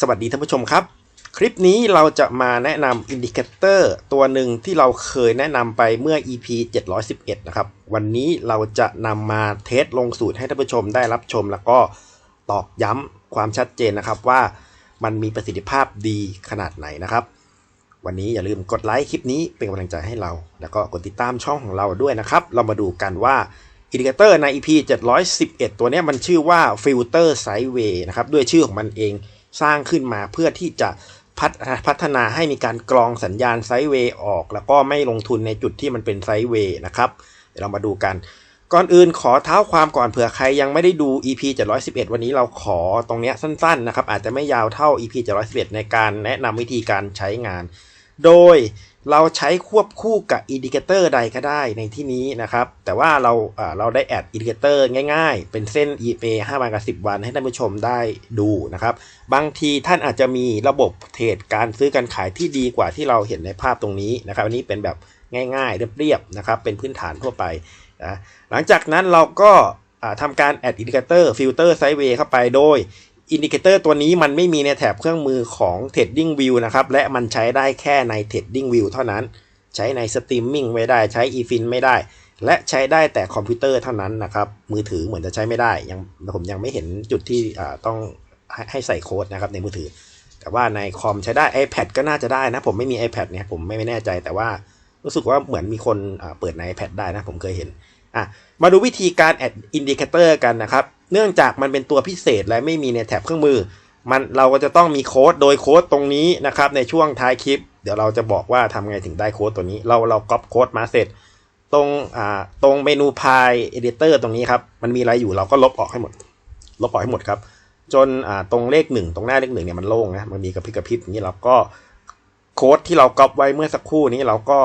สวัสดีท่านผู้ชมครับ คลิปนี้เราจะมาแนะนำอินดิเคเตอร์ตัวหนึ่งที่เราเคยแนะนำไปเมื่อ EP 711 นะครับ วันนี้เราจะนำมาเทสลงสูตรให้ท่านผู้ชมได้รับชม แล้วก็ตอกย้ำความชัดเจนนะครับว่ามันมีประสิทธิภาพดีขนาดไหนนะครับ วันนี้อย่าลืมกดไลค์คลิปนี้เป็นกำลังใจให้เรา แล้วก็กดติดตามช่องของเราด้วยนะครับ เรามาดูกันว่าอินดิเคเตอร์ใน EP 711 ตัวนี้มันชื่อว่าฟิลเตอร์ไซด์เวย์นะครับด้วยชื่อของมันเอง สร้างขึ้นมาเพื่อที่จะพัฒพฒนาให้มีการกรองสัญญาณไซด์เวย์ออก แล้วก็ไม่ลงทุนในจุดที่มันเป็นไซด์เวย์นะครับเดี๋ยวเรามาดูกัน ก่อนอื่นขอเท้าความก่อนเผื่อใครยังไม่ได้ดู EP 711 วันนี้เราขอตรงเนี้ยสั้นๆนะครับอาจจะไม่ยาวเท่า EP 711 ในการแนะนำวิธีการใช้งาน โดย เราใช้ควบคู่กับอินดิเคเตอร์ใดก็ได้ในที่นี้นะครับ แต่ว่าเราเราได้แอดอินดิเคเตอร์ง่ายๆ เป็นเส้น EMA 5วันกับ 10 วันให้ท่านผู้ชมได้ดูนะครับ บางทีท่านอาจจะมีระบบเทรดการซื้อการขายที่ดีกว่าที่เราเห็นในภาพตรงนี้นะครับ อันนี้เป็นแบบง่ายๆ เรียบๆนะครับ เป็นพื้นฐานทั่วไปนะหลังจากนั้นเราก็ทำการแอดอินดิเคเตอร์ฟิลเตอร์ไซด์เวย์เข้าไปโดย อินดิเคเตอร์ตัวนี้มันไม่มีในแถบเครื่องมือของ Trading View นะครับ และมันใช้ได้แค่ใน Trading View เท่านั้น ใช้ใน Streaming ไม่ได้ใช้ eFin ไม่ได้ และใช้ได้แต่คอมพิวเตอร์เท่านั้นนะครับ มือถือเหมือนจะใช้ไม่ได้ ยังผมยังไม่เห็นจุดที่ต้องให้ให้ใส่โค้ดนะครับในมือถือ แต่ว่าในคอมใช้ได้ iPad ก็น่าจะได้นะ ผมไม่มี iPad เนี่ยผมไม่แน่ใจแต่ว่ารู้สึกว่าเหมือนมีคนเปิดใน iPad ได้นะผมเคยเห็นอะมาดูวิธีการแอดอินดิเคเตอร์กันนะครับ เนื่องจากมันเป็นตัวพิเศษและไม่มีในแถบเครื่องมือ มันเราก็จะต้องมีโค้ดโดยโค้ดตรงนี้นะครับ ในช่วงท้ายคลิป เดี๋ยวเราจะบอกว่าทำไงถึงได้โค้ดตัวนี้ เราเราก๊อปโค้ดมาเสร็จ ตรงอ่าตรงเมนูพายเอดิเตอร์ตรงนี้ครับ มันมีอะไรอยู่เราก็ลบออกให้หมด ลบออกให้หมดครับ จนอ่าตรงเลขหนึ่งตรงหน้าเลขหนึ่งเนี่ยมันโล่งนะมันมีกระพริบกระพริบอย่างนี้เราก็โค้ดที่เราก๊อปไว้เมื่อสักครู่นี้เราก็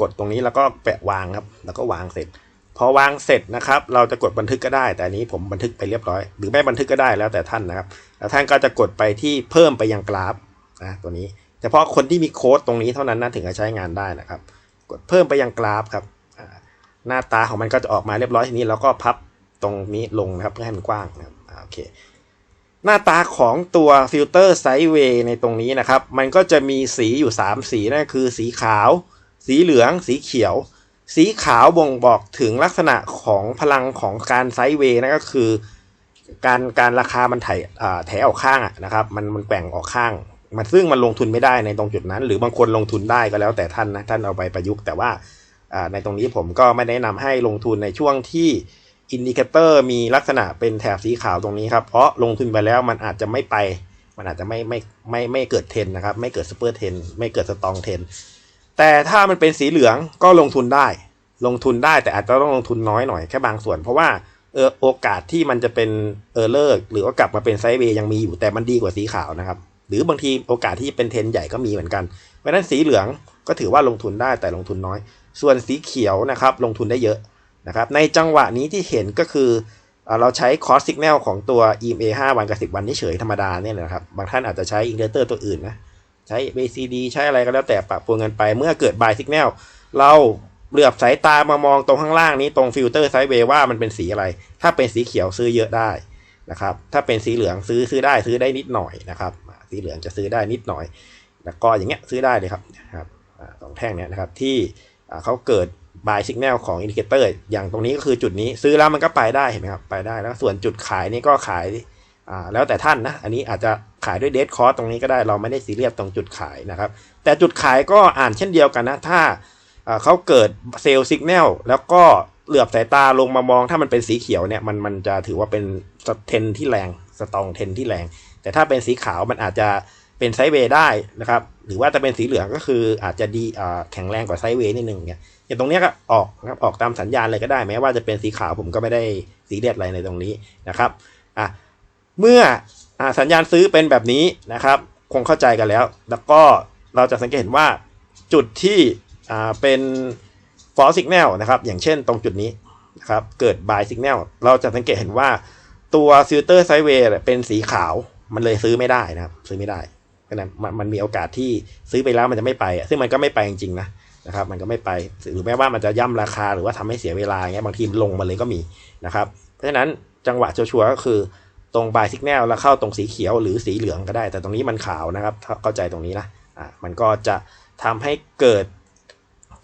กดตรงนี้แล้วก็แปะวางครับ แล้วก็วางเสร็จ พอวางเสร็จนะครับ เราจะกดบันทึกก็ได้ แต่อันนี้ผมบันทึกไปเรียบร้อย หรือไม่บันทึกก็ได้แล้วแต่ท่านนะครับ แล้วท่านก็จะกดไปที่เพิ่มไปยังกราฟนะตัวนี้เฉพาะคนที่มีโค้ดตรงนี้เท่านั้นนะถึงจะใช้งานได้นะครับ กดเพิ่มไปยังกราฟครับหน้าตาของมันก็จะออกมาเรียบร้อยทีนี้เราก็พับตรงนี้ลงนะครับเพื่อให้มันกว้างนะครับโอเคหน้าตาของตัวฟิลเตอร์ไซด์เวย์ในตรงนี้นะครับ มันก็จะมีสีอยู่ 3 สีนั่นคือสีขาว สีเหลือง สีเขียว สีขาวบ่งบอกถึงลักษณะของพลังของการไซด์เวย์นั่นก็คือ การการราคามันไถ่แถออกข้างนะครับ มันมันแกว่งออกข้าง มันซึ่งมันลงทุนไม่ได้ในตรงจุดนั้น หรือบางคนลงทุนได้ก็แล้วแต่ท่านนะท่านเอาไปประยุกต์แต่ว่าในตรงนี้ผมก็ไม่แนะนำให้ลงทุนในช่วงที่อินดิเคเตอร์มีลักษณะเป็นแถบสีขาวตรงนี้ครับ เพราะลงทุนไปแล้วมันอาจจะไม่ไป มันอาจจะไม่ไม่ไม่ไม่เกิดเทนนะครับ ไม่เกิดซูเปอร์เทนไม่เกิดสตองเทน แต่ถ้ามันเป็นสีเหลืองก็ลงทุนได้ ลงทุนได้แต่อาจจะต้องลงทุนน้อยหน่อยแค่บางส่วน เพราะว่าเออโอกาสที่มันจะเป็นเออเลิกหรือว่ากลับมาเป็นไซด์เวย์ยังมีอยู่แต่มันดีกว่าสีขาวนะครับ หรือบางทีโอกาสที่จะเป็นเทรนใหญ่ก็มีเหมือนกันเพราะฉะนั้นสีเหลืองก็ถือว่าลงทุนได้แต่ลงทุนน้อย ส่วนสีเขียวนะครับลงทุนได้เยอะนะครับในจังหวะนี้ที่เห็นก็คือเอเราใช้คอร์สสัญญาณของตัว EMA 5 วันกับ 10 วันเฉยธรรมดาเนี่ยนะครับ บางท่านอาจจะใช้อินเดเตอร์ตัวอื่นนะ ใช้ BCD ใช้อะไรก็แล้วแต่ปรับปรุงกันไป เมื่อเกิด buy signal เราเหลือบสายตามามองตรงข้างล่างนี้ตรงฟิลเตอร์ไซด์เวว่ามันเป็นสีอะไร ถ้าเป็นสีเขียวซื้อเยอะได้นะครับ ถ้าเป็นสีเหลืองซื้อซื้อได้ซื้อได้นิดหน่อยนะครับ สีเหลืองจะซื้อได้นิดหน่อย แล้วก็อย่างเงี้ยซื้อได้เลยครับนะครับสองแท่งเนี้ยนะครับที่เขาเกิด buy signal ของอินดิเคเตอร์อย่างตรงนี้ก็คือจุดนี้ซื้อแล้วมันก็ไปได้เห็นไหมครับไปได้แล้วส่วนจุดขายนี่ก็ขาย อ่าแล้วแต่ท่านนะ อันนี้อาจจะขายด้วยเดทคอร์สตรงนี้ก็ได้เราไม่ได้ซีเรียสตรงจุดขายนะครับ แต่จุดขายก็อ่านเช่นเดียวกันนะ ถ้าอ่าเขาเกิดเซลล์สัญญาณแล้วก็เหลือบสายตาลงมามองถ้ามันเป็นสีเขียวเนี่ยมันมันจะถือว่าเป็นเทนที่แรงสตองเทนที่แรง แต่ถ้าเป็นสีขาวมันอาจจะเป็นไซเวย์ได้นะครับ หรือว่าจะเป็นสีเหลืองก็คืออาจจะดีอ่าแข็งแรงกว่าไซเวย์นิดนึงเนี่ยอย่างตรงนี้ก็ออกนะครับออกตามสัญญาณเลยก็ได้แม้ว่าจะเป็นสีขาวผมก็ไม่ได้สีเรียสอะไรในตรงนี้นะครับอะ เมื่ออสัญญาณซื้อเป็นแบบนี้นะครับ คงเข้าใจกันแล้ว แล้วก็เราจะสังเกตเห็นว่าจุดที่เป็น false signal นะครับ อย่างเช่นตรงจุดนี้นะครับ เกิด buy signal เราจะสังเกตเห็นว่าตัว filter sideway เป็นสีขาวมันเลยซื้อไม่ได้นะครับ ซื้อไม่ได้เพราะนั้นมันมันมีโอกาสที่ซื้อไปแล้วมันจะไม่ไป ซึ่งมันก็ไม่ไปจริงๆนะนะครับ มันก็ไม่ไปหรือแม้ว่ามันจะย่ำราคาหรือว่าทำให้เสียเวลาเงี้ยบางทีลงมาเลยก็มีนะครับ เพราะฉะนั้นจังหวะชัวร์ก็คือ ตรง buy signal แล้วเข้าตรงสีเขียวหรือสีเหลืองก็ได้ แต่ตรงนี้มันขาวนะครับเข้าใจตรงนี้นะอะมันก็จะทำให้เกิด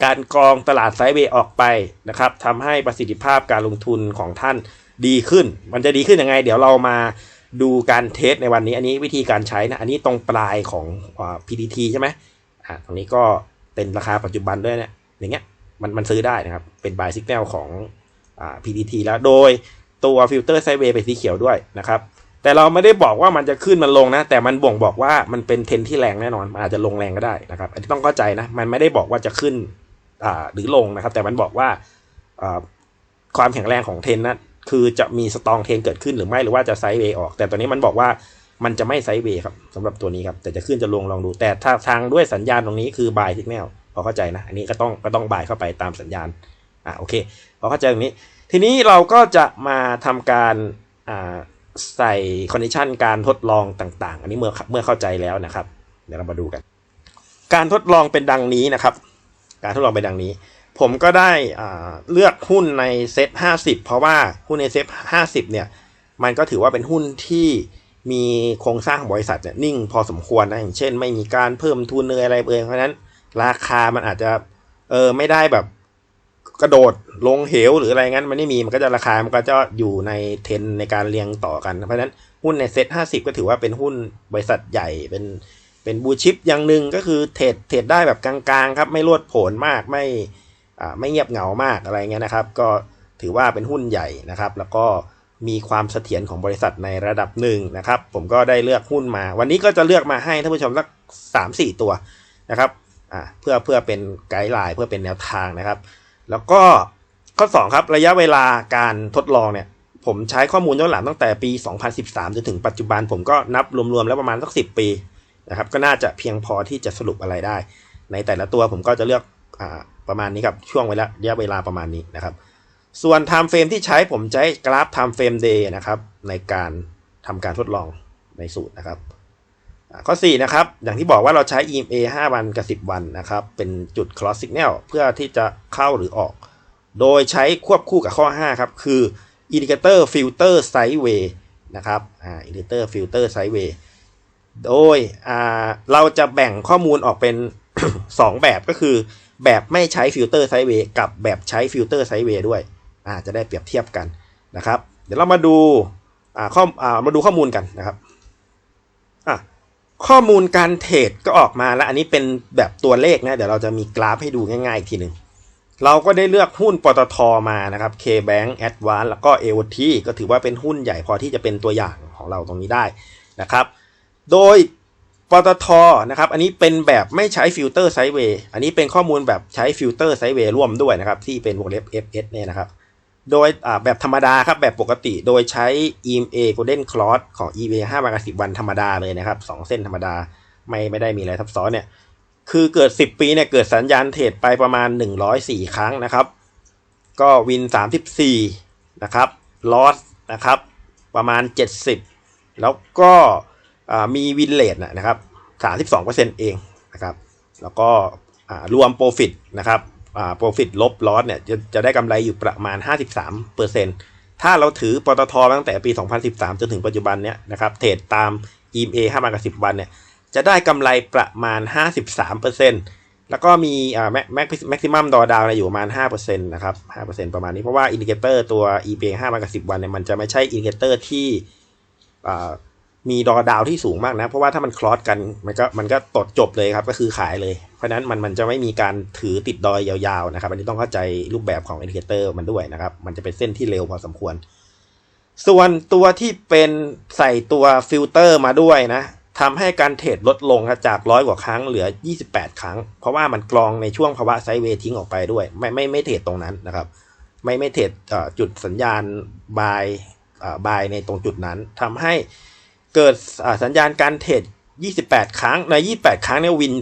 การกรองตลาดไซด์เวย์ออกไปนะครับทำให้ประสิทธิภาพการลงทุนของท่านดีขึ้น มันจะดีขึ้นยังไง เดี๋ยวเรามาดูการเทสในวันนี้ อันนี้วิธีการใช้นะ อันนี้ตรงปลายของอ่า PTT ใช่ไหมอ่าตรงนี้ก็เป็นราคาปัจจุบันด้วยเนี่ยอย่างเงี้ยมันมันซื้อได้นะครับ เป็น buy signal ของอ่า PTT แล้ว โดย ตัวฟิลเตอร์ไซเวย์เป็นสีเขียวด้วยนะครับ แต่เราไม่ได้บอกว่ามันจะขึ้นมันลงนะ แต่มันบ่งบอกว่ามันเป็นเทนที่แรงแน่นอน มันอาจจะลงแรงก็ได้นะครับ อันนี้ต้องเข้าใจนะ มันไม่ได้บอกว่าจะขึ้นหรือลงนะครับ แต่มันบอกว่าความแข็งแรงของเทนนั้นคือจะมีสตองเทนเกิดขึ้นหรือไม่หรือว่าจะไซด์เวย์ออก แต่ตัวนี้มันบอกว่ามันจะไม่ไซด์เวย์ครับสำหรับตัวนี้ครับ แต่จะขึ้นจะลงลองดู แต่ถ้าทางด้วยสัญญาณตรงนี้คือบายสิกแนลพอเข้าใจนะ อันนี้ก็ต้องก็ต้องบายเข้าไปตามสัญญาณอ่าโอเคพอเข้าใจตรงนี้ ทีนี้เราก็จะมาทำการใส่คอนดิชันการทดลองต่าง ๆ อันนี้เมื่อเมื่อเข้าใจแล้วนะครับ เดี๋ยวเรามาดูกัน การทดลองเป็นดังนี้นะครับ การทดลองเป็นดังนี้ ผมก็ได้เลือกหุ้นในเซ็ต50 เพราะว่าหุ้นในเซ็ต50 เนี่ย มันก็ถือว่าเป็นหุ้นที่มีโครงสร้างบริษัทเนี่ยนิ่งพอสมควรนะอย่างเช่น ไม่มีการเพิ่มทุนเลยอะไรเอ่ยเพราะฉะนั้น ราคามันอาจจะเออไม่ได้แบบ กระโดดลงเหวหรืออะไรงั้นมันไม่มีมันก็จะราคา มันก็จะอยู่ในเทรนในการเรียงต่อกัน เพราะฉะนั้นหุ้นในเซ็ต50ก็ถือว่าเป็นหุ้นบริษัทใหญ่เป็นเป็นบูชิปอย่างหนึ่งก็คือเทรดเทรดได้แบบกลางๆครับไม่รวดโผนมากไม่อ่าไม่เงียบเหงามากอะไรเงี้ยนะครับ ก็ถือว่าเป็นหุ้นใหญ่นะครับ แล้วก็มีความเสถียรของบริษัทในระดับหนึ่งนะครับ ผมก็ได้เลือกหุ้นมา วันนี้ก็จะเลือกมาให้ท่านผู้ชมสักสามสี่ตัวนะครับอ่าเพื่อเพื่อเป็นไกด์ไลน์เพื่อเป็นแนวทางนะครับ แล้วก็ข้อ 2 ครับ ระยะเวลาการทดลองเนี่ย ผมใช้ข้อมูลย้อนหลังตั้งแต่ปี 2013 จนถึงปัจจุบันผมก็นับรวมๆแล้วประมาณสัก 10 ปีนะครับ ก็น่าจะเพียงพอที่จะสรุปอะไรได้ ในแต่ละตัวผมก็จะเลือกอประมาณนี้ครับ ช่วงเวลาระยะเวลาประมาณนี้นะครับ ส่วน time frame ที่ใช้ผมใช้กราฟ time frame day นะครับ ในการทำการทดลองในสูตรนะครับ ข้อ 4 นะครับ อย่างที่บอกว่าเราใช้ EMA 5 วันกับ 10 วันนะครับ เป็นจุด cross signal เพื่อที่จะเข้าหรือออก โดยใช้ควบคู่กับข้อ 5 ครับ คือ indicator filter sideway นะครับ อ่า indicator filter sideway โดยอ่าเราจะแบ่งข้อมูลออกเป็น 2 แบบก็คือ แบบไม่ใช้ฟิลเตอร์ไซด์เวย์กับแบบใช้ฟิลเตอร์ไซด์เวย์ด้วย อ่า จะได้เปรียบเทียบกันนะครับ เดี๋ยวเรามาดู อ่าข้ออ่ามาดูข้อมูลกันนะครับ อะ ข้อมูลการเทรดก็ออกมาแล้ว อันนี้เป็นแบบตัวเลขนะ เดี๋ยวเราจะมีกราฟให้ดูง่ายๆอีกทีหนึ่งเราก็ได้เลือกหุ้นปตทมานะครับ K-Bank Advance แล้วก็ AOT ก็ถือว่าเป็นหุ้นใหญ่พอที่จะเป็นตัวอย่างของเราตรงนี้ได้นะครับ โดยปตทนะครับ อันนี้เป็นแบบไม่ใช้ฟิลเตอร์ไซด์เวย์ อันนี้เป็นข้อมูลแบบใช้ฟิลเตอร์ไซด์เวย์ร่วมด้วยนะครับ ที่เป็นวงเล็บ FS เนี่ยนะครับ โดยแบบธรรมดาครับแบบปกติโดยใช้ EMA Golden Cross ของ EMA 5วันกับ10 วันธรรมดาเลยนะครับ 2 เส้นธรรมดาไม่ไม่ได้มีอะไรซับซ้อนเนี่ย คือเกิด 10 ปีเนี่ยเกิดสัญญาณเทรดไปประมาณ 104 ครั้งนะครับ ก็วิน 34 นะครับลอสนะครับ ประมาณ 70 แล้วก็มีวินเลทนะครับ 32%เองนะครับ แล้วก็รวมโปรฟิตนะครับ อ่าโปรฟิตลบลอสเนี่ยจะจะได้กำไรอยู่ประมาณ 53%ถ้าเราถือปตทตั้งแต่ปี 2013 จนถึงปัจจุบันเนี่ยนะครับเทรดตาม EMA 5วันกับ10 วันเนี่ยจะได้กำไรประมาณ 53%แล้วก็มีอ่าแม็กแม็กซิมัมดอดาวอยู่ประมาณ5%นะครับ5%ประมาณนี้เพราะว่าอินดิเคเตอร์ตัว EPA 5วันกับ10 วันเนี่ยมันจะไม่ใช่อินดิเคเตอร์ที่อ่า มีดอดาวที่สูงมากนะ เพราะว่าถ้ามันคลอสกันมันก็มันก็ตดจบเลยครับก็คือขายเลย เพราะนั้นมันมันจะไม่มีการถือติดดอยยาวๆนะครับ อันนี้ต้องเข้าใจรูปแบบของอินดิเคเตอร์มันด้วยนะครับ มันจะเป็นเส้นที่เร็วพอสมควร ส่วนตัวที่เป็นใส่ตัวฟิลเตอร์มาด้วยนะทำให้การเทรดลดลงจากร้อยกว่าครั้งเหลือ 28 ครั้ง เพราะว่ามันกรองในช่วงภาวะไซด์เวทิ้งออกไปด้วย ไม่ไม่ไม่เทรดตรงนั้นนะครับ ไม่ไม่เทรดจุดสัญญาณบายอ่อบายในตรงจุดนั้นทำให้ เกิดสัญญาณการเทรด28 ครั้งใน 28 ครั้งเนี่ยวิน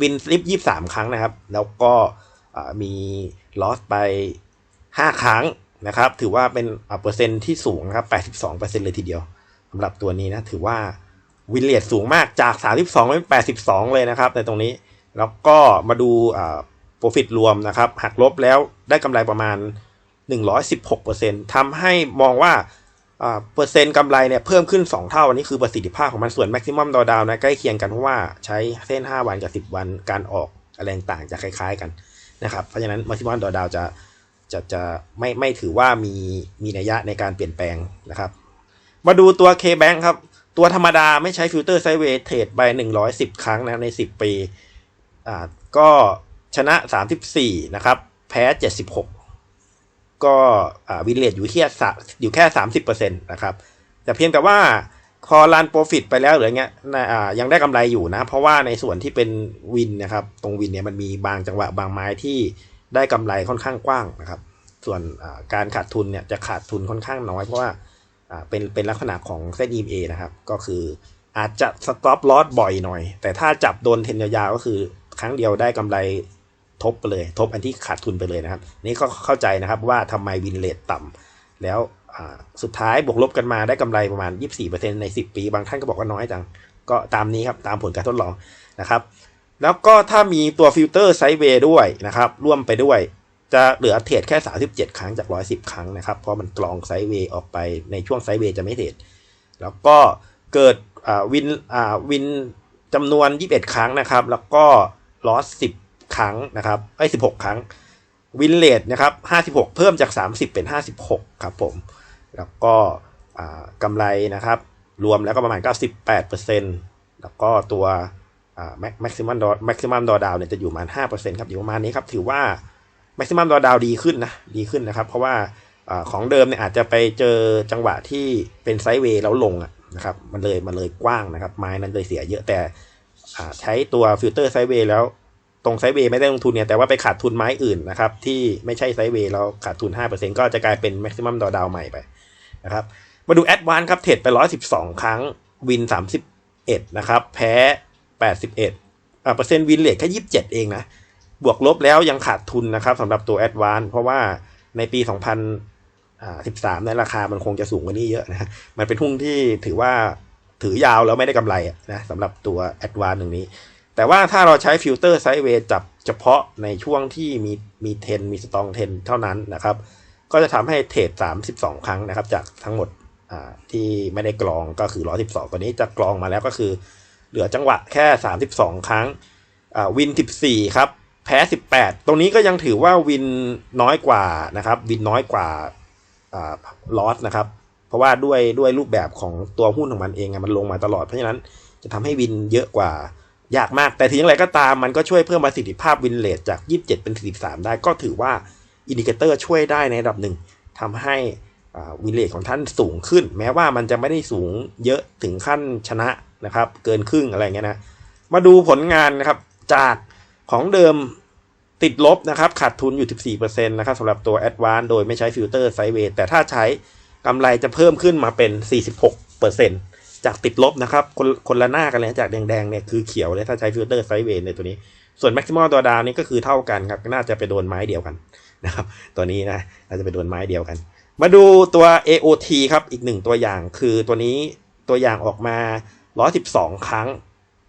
วินสลิป23 ครั้งนะครับ แล้วก็มีลอสไป 5 ครั้งนะครับ ถือว่าเป็นอ่าเปอร์เซ็นที่สูงนะครับ 82%เลยทีเดียวสำหรับตัวนี้นะ ถือว่าวินเลทสูงมากจาก 32เป็น82 เลยนะครับ ในตรงนี้ แล้วก็มาดูอ่า profit รวมนะครับ หักลบแล้วได้กำไรประมาณ 116%ทำให้มองว่า เปอร์เซ็นต์กำไรเนี่ยเพิ่มขึ้น 2 เท่าอันนี้คือประสิทธิภาพของมันส่วน maximum drawdown นะใกล้เคียงกันเพราะว่าใช้เส้น 5 วันกับ 10 วันการออกอะไรต่างๆจะคล้าย ๆกันนะครับเพราะฉะนั้น maximum drawdown จะจะจะไม่ไม่ถือว่ามีมีนัยยะในการเปลี่ยนแปลงนะครับ มาดูตัว K-Bank ครับ ตัวธรรมดาไม่ใช้ฟิลเตอร์ไซเวย์เทรดไป 110 ครั้งนะใน 10 ปีอ่าก็ชนะ 34 นะครับ แพ้ 76 ก็วินเลทอยู่ที่สะอยู่แค่30%นตนะครับแต่เพียงแต่ว่าพอรันโปรฟิตไปแล้วหรือเงี้ยยังได้กำไรอยู่นะ เพราะว่าในส่วนที่เป็นวินนะครับตรงวินเนี่ยมันมีบางจังหวะบางไม้ที่ได้กำไรค่อนข้างกว้างนะครับ ส่วนการขาดทุนเนี่ยจะขาดทุนค่อนข้างน้อย เพราะว่าเป็นเป็นลักษณะของเส้น EMA นะครับ ก็คืออาจจะสต็อปลอสบ่อยหน่อย แต่ถ้าจับโดนเทรนยาวๆก็คือครั้งเดียวได้กำไร ทบไปเลย ทบอันที่ขาดทุนไปเลยนะครับ นี่ก็เข้าใจนะครับว่าทำไมวินเลทต่ำแล้วสุดท้ายบวกลบกันมาได้กำไรประมาณ 24%ใน 10 ปี บางท่านก็บอกว่าน้อยจัง ก็ตามนี้ครับ ตามผลการทดลองนะครับ แล้วก็ถ้ามีตัวฟิลเตอร์ไซด์เวย์ด้วยนะครับ ร่วมไปด้วย จะเหลือเทรดแค่ 37 ครั้งจาก 110 ครั้งนะครับ เพราะมันกรองไซด์เวย์ออกไปในช่วงไซด์เวย์จะไม่เทรด แล้วก็เกิดวินวินจำนวน 21 ครั้งนะครับ แล้วก็ลอส10 ครั้งนะครับไอ้ย16ครั้งวินเลทนะครับ56เพิ่มจาก30เป็น56ครับผม แล้วก็กำไรนะครับ รวมแล้วก็ประมาณ98%แปดเปอร์เซ็นแล้วก็ตัวแม็กซิมัมดอแม็กซิมัมดอดาวเนี่ยจะอยู่ประมาณ5%ครับอยู่ประมาณนี้ครับ ถือว่าแม็กซิมัมดอดาวดีขึ้นนะ ดีขึ้นนะครับ เพราะว่าอของเดิมเนี่ยอาจจะไปเจอจังหวะที่เป็นไซด์เวย์แล้วลงนะครับ มันเลยมันเลยกว้างนะครับ ไม้นั้นเลยเสียเยอะแต่ใช้ตัวฟิลเตอร์ไซด์เวย์แล้ว ตรงไซเวย์ไม่ได้ลงทุนเนี่ยแต่ว่าไปขาดทุนไม้อื่นนะครับ ที่ไม่ใช่ไซเวย์แล้วขาดทุน 5%ก็จะกลายเป็นแม็กซิมัมดอดาวใหม่ไปนะครับมาดูแอดวานครับเทรดไป 112 ครั้งวิน 31 นะครับ แพ้ 81อ่าเปอร์เซ็นต์วินเลทแค่ 27 เองนะ บวกลบแล้วยังขาดทุนนะครับสำหรับตัว a d v a n c e เพราะว่าในปี 2013ในยราคามันคงจะสูงกว่านี้เยอะนะ มันเป็นหุ้นที่ถือว่าถือยาวแล้วไม่ได้กำไรนะสำหรับตัว a d v a n c e ตรงนี้ แต่ว่าถ้าเราใช้ฟิลเตอร์ไซด์เวย์จับเฉพาะในช่วงที่มีมีเทนมีสตองเทนเท่านั้นนะครับ ก็จะทำให้เทรด 32 ครั้งนะครับ จากทั้งหมดที่ไม่ได้กรองก็คือ 112 ตัวนี้จะกรองมาแล้วก็คือ เหลือจังหวะแค่ 32 ครั้งวิน 14 ครับ แพ้ 18 ตรงนี้ก็ยังถือว่าวินน้อยกว่านะครับ วินน้อยกว่าอ่าลอสนะครับ เพราะว่าด้วยด้วยรูปแบบของตัวหุ้นของมันเองอะมันลงมาตลอด เพราะฉะนั้นจะทำให้วินเยอะกว่า ยากมาก แต่ถึงอย่างไรก็ตามมันก็ช่วยเพิ่มประสิทธิภาพวินเลทจาก 27 เป็น 43 ได้ก็ถือว่าอินดิเคเตอร์ช่วยได้ในระดับหนึ่งทำให้วินเลทของท่านสูงขึ้น แม้ว่ามันจะไม่ได้สูงเยอะถึงขั้นชนะนะครับ เกินครึ่งอะไรเงี้ยนะ มาดูผลงานนะครับจากของเดิมติดลบนะครับขาดทุนอยู่ 14%นะครับสำหรับตัว a d v a n c e โดยไม่ใช้ฟิลเตอร์ไซเวย์แต่ถ้าใช้กำไรจะเพิ่มขึ้นมาเป็น 46% จากติดลบนะครับ คนคนละหน้ากันเลยจากแดงๆเนี่ยคือเขียวเลยถ้าใช้ฟิลเตอร์ไซด์เวย์ในตัวนี้ ส่วน maximum ตัวดาวนี่ก็คือเท่ากันครับ น่าจะไปโดนไม้เดียวกันนะครับ ตัวนี้นะน่าจะไปโดนไม้เดียวกัน มาดูตัว AOT ครับอีกหนึ่งตัวอย่างคือตัวนี้ตัวอย่างออกมา 112 ครั้ง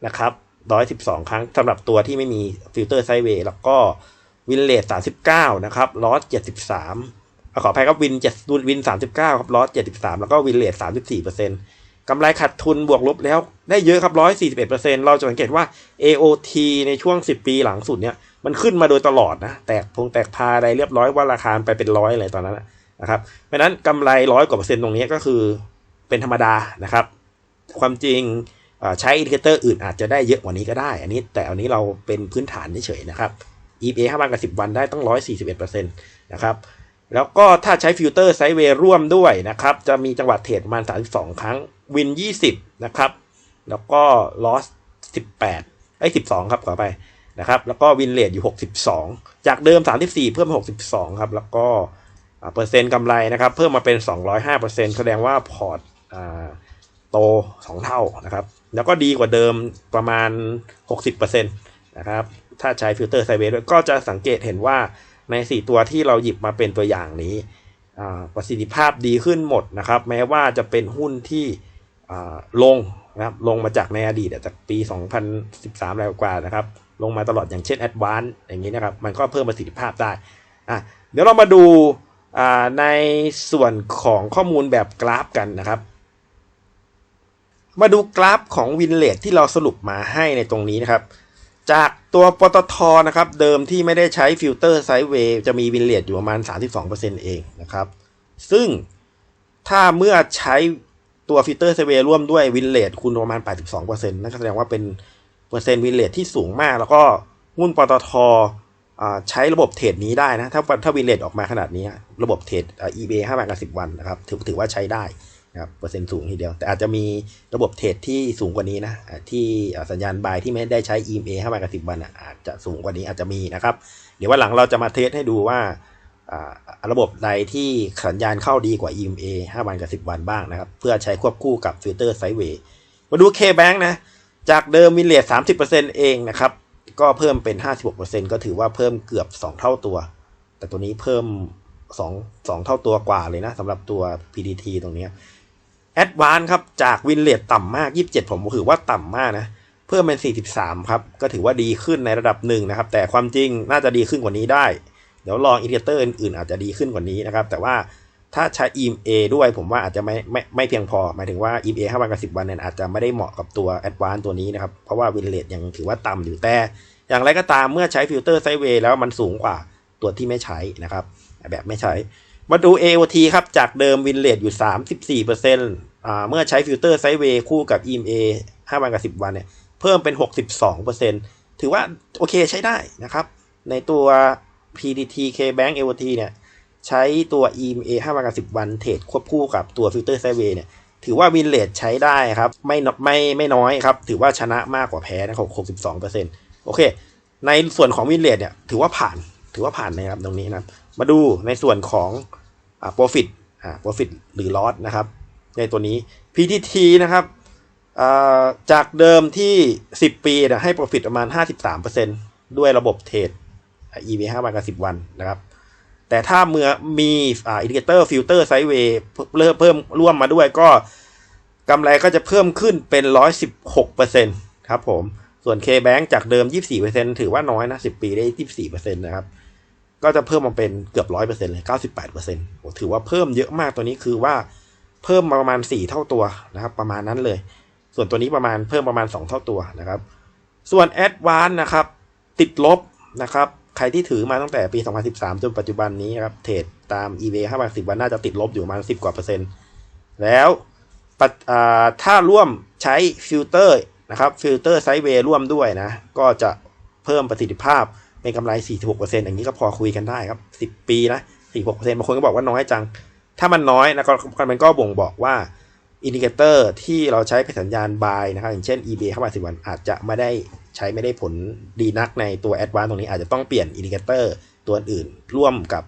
นะครับ112 ครั้งสำหรับตัวที่ไม่มีฟิลเตอร์ไซด์เวย์แล้วก็วินเลท39 นะครับลอส73ขออภัยครับวิน7วิน39 ครับลอส73 แล้วก็วินเลท34% กำไรขาดทุนบวกลบแล้วได้เยอะครับ141%เราจะสังเกตว่า AOT ในช่วง10ปีหลังสุดเนี่ยมันขึ้นมาโดยตลอดนะ แตกพงแตกพาอะไรเรียบร้อยว่าราคาไปเป็นร้อยเลยตอนนั้นนะครับ เพราะนั้นกำไรร้อยกว่าเปอร์เซ็นต์ตรงนี้ก็คือเป็นธรรมดานะครับ ความจริงใช้อินดิเคเตอร์อื่นอาจจะได้เยอะกว่านี้ก็ได้ อันนี้แต่อันนี้เราเป็นพื้นฐานเฉยๆนะครับ EPA 5วันกับ 10 วันได้ต้อง 141%นะครับ แล้วก็ถ้าใช้ฟิลเตอร์ไซด์เวย์ร่วมด้วยนะครับ จะมีจังหวะเทรดประมาณ 32 ครั้ง วิน 20 นะครับ แล้วก็ลอส 18 ไอ้ 12 ครับขอไปนะครับ แล้วก็วินเลทอยู่ 62 จากเดิม 34 เพิ่มเป็น62 ครับ แล้วก็เปอร์เซ็นต์กำไรนะครับ เพิ่มมาเป็น 205%แสดงว่าพอร์ตโต 2 เท่านะครับ แล้วก็ดีกว่าเดิมประมาณ 60%นะครับ ถ้าใช้ฟิลเตอร์ไซเวย์ก็จะสังเกตเห็นว่า ใน 4 ตัวที่เราหยิบมาเป็นตัวอย่างนี้ประสิทธิภาพดีขึ้นหมดนะครับ แม้ว่าจะเป็นหุ้นที่ลงนะครับลงมาจากในอดีตจากปี 2013แล้วกว่านะครับ ลงมาตลอดอย่างเช่น a d v a n c e อย่างนี้นะครับ มันก็เพิ่มประสิทธิภาพได้อะเดี๋ยวเรามาดูในส่วนของข้อมูลแบบกราฟกันนะครับ มาดูกราฟของวินเลทที่เราสรุปมาให้ในตรงนี้นะครับ จากตัวปตทนะครับ เดิมที่ไม่ได้ใช้ฟิลเตอร์ไซด์เวย์จะมีวินเลทอยู่ประมาณ 32%เองนะครับ ซึ่งถ้าเมื่อใช้ตัวฟิลเตอร์ไซด์เวย์ร่วมด้วยวินเลทคุณประมาณ 82%นั่นก็แสดงว่าเป็นเปอร์เซ็นต์วินเลทที่สูงมาก แล้วก็หุ้นปตทใช้ระบบเทรดนี้ได้นะ ถ้าถ้าวินเลทออกมาขนาดนี้ ระบบเทรดอ่า eBay 5วันกับ10 วันนะครับถือถือว่าใช้ได้ นะครับเปอร์เซ็นต์สูงทีเดียว แต่อาจจะมีระบบเทรดที่สูงกว่านี้นะที่สัญญาณบายที่ไม่ได้ใช้ EMA 5วันกับ10วันอาจจะสูงกว่านี้อาจจะมีนะครับ เดี๋ยววันหลังเราจะมาเทสให้ดูว่าระบบใดที่สัญญาณเข้าดีกว่า EMA 5 วันกับ 10 วันบ้างนะครับ เพื่อใช้ควบคู่กับฟิลเตอร์ไซด์เวย์มาดู K-Bank นะ จากเดิมวิเลท30%เองนะครับ ก็เพิ่มเป็น 56%ก็ถือว่าเพิ่มเกือบ 2 เท่าตัว แต่ตัวนี้เพิ่ม 2 2 เท่าตัวกว่าเลยนะสำหรับตัว PDT ตรงนี้ แอดวานครับจากวินเลทต่ำมาก 27 ผมถือว่าต่ำมากนะ เพิ่มเป็น 43 ครับ ก็ถือว่าดีขึ้นในระดับหนึ่งนะครับ แต่ความจริงน่าจะดีขึ้นกว่านี้ได้ เดี๋ยวลองอินดิเคเตอร์อื่นๆอาจจะดีขึ้นกว่านี้นะครับ แต่ว่าถ้าใช้ EMA ด้วยผมว่าอาจจะไม่ไม่ไม่เพียงพอ หมายถึงว่า EMA 5วันกับ 10 วันเนี่ยอาจจะไม่ได้เหมาะกับตัว Advance ตัวนี้นะครับ เพราะว่าวินเลทยังถือว่าต่ำอยู่แต่ อย่างไรก็ตามเมื่อใช้ฟิลเตอร์ไซเวย์แล้วมันสูงกว่าตัวที่ไม่ใช้นะครับ แบบไม่ใช้ มาดู AOT ครับ จากเดิมวินเลทอยู่ 34%อ่าเมื่อใช้ฟิลเตอร์ไซด์เวย์คู่กับ EMA 5 วันกับ 10 วันเนี่ย เพิ่มเป็น 62%ถือว่าโอเคใช้ได้นะครับ ในตัว PDT K Bank AOT เนี่ย ใช้ตัว EMA 5 วันกับ 10 วันเทรดควบคู่กับตัวฟิลเตอร์ไซด์เวย์เนี่ย ถือว่าวินเลทใช้ได้ครับ ไม่ไม่ไม่น้อยครับ ถือว่าชนะมากกว่าแพ้นะครับ62%โอเค ในส่วนของวินเลทเนี่ยถือว่าผ่าน ถือว่าผ่านนะครับตรงนี้นะมาดูในส่วนของอ่า profit อ่า profit หรือ loss นะครับ ในตัวนี้ PTT นะครับอ่าจากเดิมที่ 10 ปีนี่ยให้ profit ประมาณ 53%ด้วยระบบเทรด EV 5วันกับ10 วันนะครับ แต่ถ้าเมื่อมีอ่าอินดิเคเตอร์ฟิลเตอร์ไซด์เวย์เพิ่มเพิ่มร่วมมาด้วยก็กำไรก็จะเพิ่มขึ้นเป็น 116%ครับผม ส่วน K-Bank จากเดิม 24%ถือว่าน้อยนะ 10 ปีได้ 24%นะครับ ก็จะเพิ่มมาเป็นเกือบ100%เปอร์เซ็นต์เลย98%โอ้ถือว่าเพิ่มเยอะมากตัวนี้คือว่าเพิ่มมาประมาณ4เท่าตัวนะครับประมาณนั้นเลย ส่วนตัวนี้ประมาณเพิ่มประมาณ2เท่าตัวนะครับ ส่วน a d v a n c e นะครับติดลบนะครับใครที่ถือมาตั้งแต่ปี 2013 จนปัจจุบันนี้ครับเทรดตาม eBay 5 10 วันน่าจะติดลบอยู่ประมาณ 10 กว่าเปอร์เซ็นต์ แล้วถ้าร่วมใช้ฟิลเตอร์นะครับฟิลเตอร์ไซด์เวย์ร่วมด้วยนะ ก็จะเพิ่มประสิทธิภาพ เป็นกำไร 46%อย่างนี้ก็พอคุยกันได้ครับ 10 ปีนะ 46%บางคนก็บอกว่าน้อยจัง ถ้ามันน้อยนะก็มันก็บ่งบอกว่าอินดิเคเตอร์ที่เราใช้เป็นสัญญาณบายนะครับอย่างเช่น eBay เข้ามาสิวันอาจจะไม่ได้ใช้ไม่ได้ผลดีนักในตัว Advance ตรงนี้อาจจะต้องเปลี่ยนอินดิเคเตอร์ตัวอื่นร่วมกับ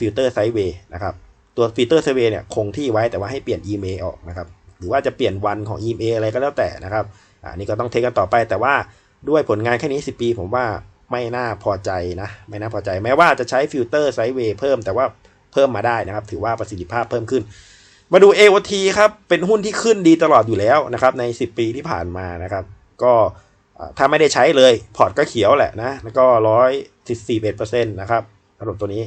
ฟิลเตอร์ไซด์เวย์นะครับตัวฟิลเตอร์ไซด์เวย์เนี่ยคงที่ไว้แต่ว่าให้เปลี่ยน EMA ออกนะครับหรือว่าจะเปลี่ยนวันของ EMA อะไรก็แล้วแต่นะครับอันนี้ก็ต้องเทคกันต่อไปแต่ว่าด้วยผลงานแค่นี้ 10 ปี ผมว่า ไม่น่าพอใจนะ ไม่น่าพอใจ แม้ว่าจะใช้ฟิลเตอร์ไซด์เวย์เพิ่มแต่ว่าเพิ่มมาได้นะครับ ถือว่าประสิทธิภาพเพิ่มขึ้น มาดู AOT ครับ เป็นหุ้นที่ขึ้นดีตลอดอยู่แล้วนะครับ ใน 10 ปีที่ผ่านมานะครับ ก็ถ้าไม่ได้ใช้เลย พอร์ตก็เขียวแหละนะ แล้วก็ร้อยสิบสี่เปอร์เซ็นต์นะครับสำหรับตัวนี้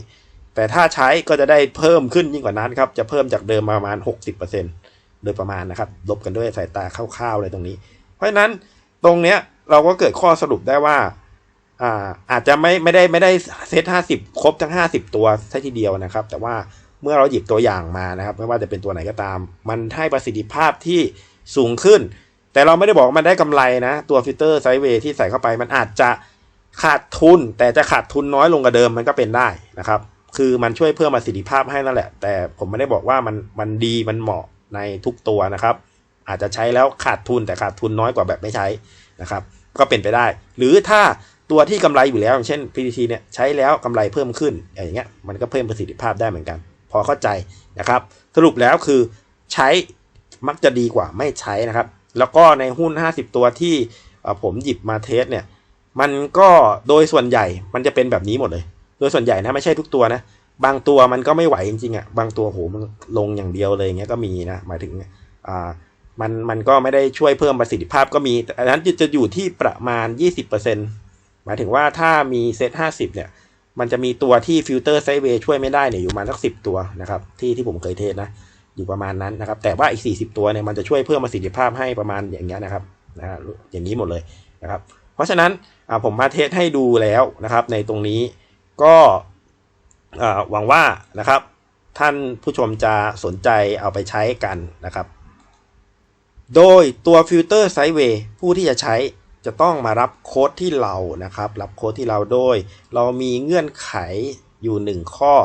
แต่ถ้าใช้ก็จะได้เพิ่มขึ้นยิ่งกว่านั้นครับ จะเพิ่มจากเดิมประมาณหกสิบเปอระมาณ60%โดยประมาณนะครับ ลบกันด้วยสายตาคร่าวๆเลยตรงนี้ เพราะฉะนั้นตรงเนี้ยเราก็เกิดข้อสรุปได้ว่า อ่าอาจจะไม่ไม่ได้ไม่ได้เซตห้าสิบครบทั้งห้าสิบตัวใช่ทีเดียวนะครับ แต่ว่าเมื่อเราหยิบตัวอย่างมานะครับ ไม่ว่าจะเป็นตัวไหนก็ตาม มันให้ประสิทธิภาพที่สูงขึ้น แต่เราไม่ได้บอกมันได้กำไรนะ ตัวฟิลเตอร์ไซด์เวย์ที่ใส่เข้าไปมันอาจจะขาดทุน แต่จะขาดทุนน้อยลงกว่าเดิมมันก็เป็นได้นะครับ คือมันช่วยเพิ่มประสิทธิภาพให้นั่นแหละ แต่ผมไม่ได้บอกว่ามันมันดีมันเหมาะในทุกตัวนะครับ อาจจะใช้แล้วขาดทุนแต่ขาดทุนน้อยกว่าแบบไม่ใช้นะครับ ก็เป็นไปได้ หรือถ้า ตัวที่กำไรอยู่แล้วเช่น PTT เนี่ยใช้แล้วกำไรเพิ่มขึ้นอย่างเงี้ยมันก็เพิ่มประสิทธิภาพได้เหมือนกัน พอเข้าใจนะครับ สรุปแล้วคือใช้มักจะดีกว่าไม่ใช้นะครับ แล้วก็ในหุ้น 50 ตัวที่ผมหยิบมาเทสเนี่ยมันก็โดยส่วนใหญ่มันจะเป็นแบบนี้หมดเลย โดยส่วนใหญ่นะไม่ใช่ทุกตัวนะบางตัวมันก็ไม่ไหวจริงๆอะบางตัวโหมันลงอย่างเดียวเลยอย่างเงี้ยก็มีนะหมายถึงอ่ามันมันก็ไม่ได้ช่วยเพิ่มประสิทธิภาพก็มีแต่อันนั้นจะจะอยู่ที่ประมาณ 20% หมายถึงว่าถ้ามีเซต50เนี่ย มันจะมีตัวที่ฟิลเตอร์ไซเวย์ช่วยไม่ได้เนี่ยอยู่ประมาณสักสิบตัวนะครับ ที่ที่ผมเคยเทสนะ อยู่ประมาณนั้นนะครับ แต่ว่าอีก40ตัวเนี่ยมันจะช่วยเพิ่มประสิทธิภาพให้ประมาณอย่างเงี้ยนะครับนะอย่างนี้หมดเลยนะครับ เพราะฉะนั้นผมมาเทสให้ดูแล้วนะครับ ในตรงนี้ก็หวังว่านะครับ ท่านผู้ชมจะสนใจเอาไปใช้กันนะครับ โดยตัวฟิลเตอร์ไซด์เวย์ผู้ที่จะใช้ จะต้องมารับโค้ดที่เรานะครับ รับโค้ดที่เราโดย เรามีเงื่อนไขอยู่หนึ่งข้อ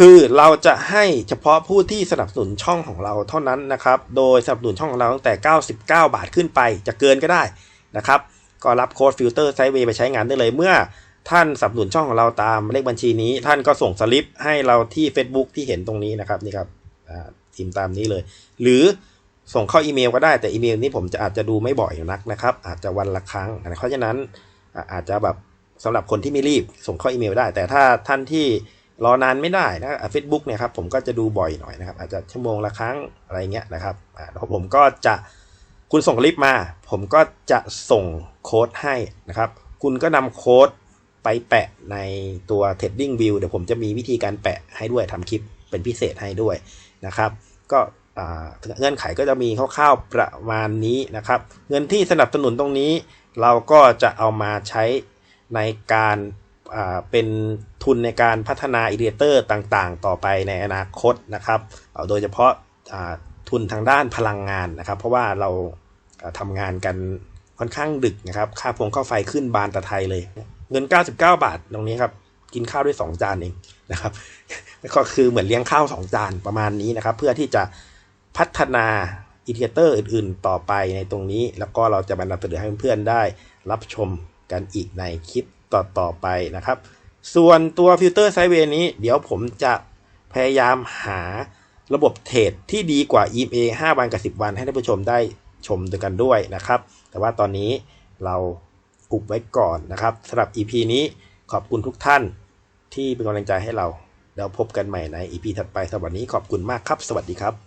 คือเราจะให้เฉพาะผู้ที่สนับสนุนช่องของเราเท่านั้นนะครับ โดยสนับสนุนช่องของเราตั้งแต่ 99 บาทขึ้นไป จะเกินก็ได้นะครับ ก็รับโค้ดฟิลเตอร์ไซด์เวย์ไปใช้งานได้เลยเมื่อท่านสนับสนุนช่องของเราตามเลขบัญชีนี้ ท่านก็ส่งสลิปให้เราที่ Facebook ที่เห็นตรงนี้นะครับนี่ครับทีมตามนี้เลย หรือ ส่งเข้าอีเมลก็ได้แต่อีเมลนี้ผมจะอาจจะดูไม่บ่อยนักนะครับ อาจจะวันละครั้งเพราะฉะนั้นอาจจะแบบสำหรับคนที่ไม่รีบ ส่งเข้าอีเมลได้ แต่ถ้าท่านที่รอนานไม่ได้นะเฟซบุ๊กเนี่ยครับผมก็จะดูบ่อยหน่อยนะครับ อาจจะชั่วโมงละครั้งอะไรเงี้ยนะครับอ่าแล้วผมก็จะคุณส่งลิปมา ผมก็จะส่งโค้ดให้นะครับ คุณก็นำโค้ดไปแปะในตัว Trading View เดี๋ยวผมจะมีวิธีการแปะให้ด้วยทำคลิปเป็นพิเศษให้ด้วยนะครับ ก็ เงื่อนไขก็จะมีคร่าวๆประมาณนี้นะครับ เงินที่สนับสนุนตรงนี้ เราก็จะเอามาใช้ในการเป็นทุนในการพัฒนาอีเดเตอร์ต่างๆ ต่อไปในอนาคตนะครับ โดยเฉพาะทุนทางด้านพลังงานนะครับ เพราะว่าเราอ่าทำงานกันค่อนข้างดึกนะครับ ค่าพวงค่าไฟขึ้นบานตะไทยเลย เงิน 99 บาทตรงนี้ครับ กินข้าวด้วย 2 จานเองนะครับ ก็คือเหมือนเลี้ยงข้าว 2 จานประมาณนี้นะครับ เพื่อที่จะ พัฒนาอีเทเตอร์อื่นๆ ต่อไปในตรงนี้ แล้วก็เราจะบรรดาเสนอให้เพื่อนๆได้รับชมกันอีกในคลิปต่อๆไปนะครับ ส่วนตัวฟิลเตอร์ไซเวนี้ เดี๋ยวผมจะพยายามหาระบบเทรดที่ดีกว่า EMA 5 วันกับ 10 วันให้ท่านผู้ชมได้ชมกันด้วยนะครับ แต่ว่าตอนนี้เราอุบไว้ก่อนนะครับสำหรับ EP นี้ขอบคุณทุกท่านที่เป็นกำลังใจให้เรา แล้วพบกันใหม่ใน EP ถัดไปสำหรับวันนี้ขอบคุณมากครับ สวัสดีครับ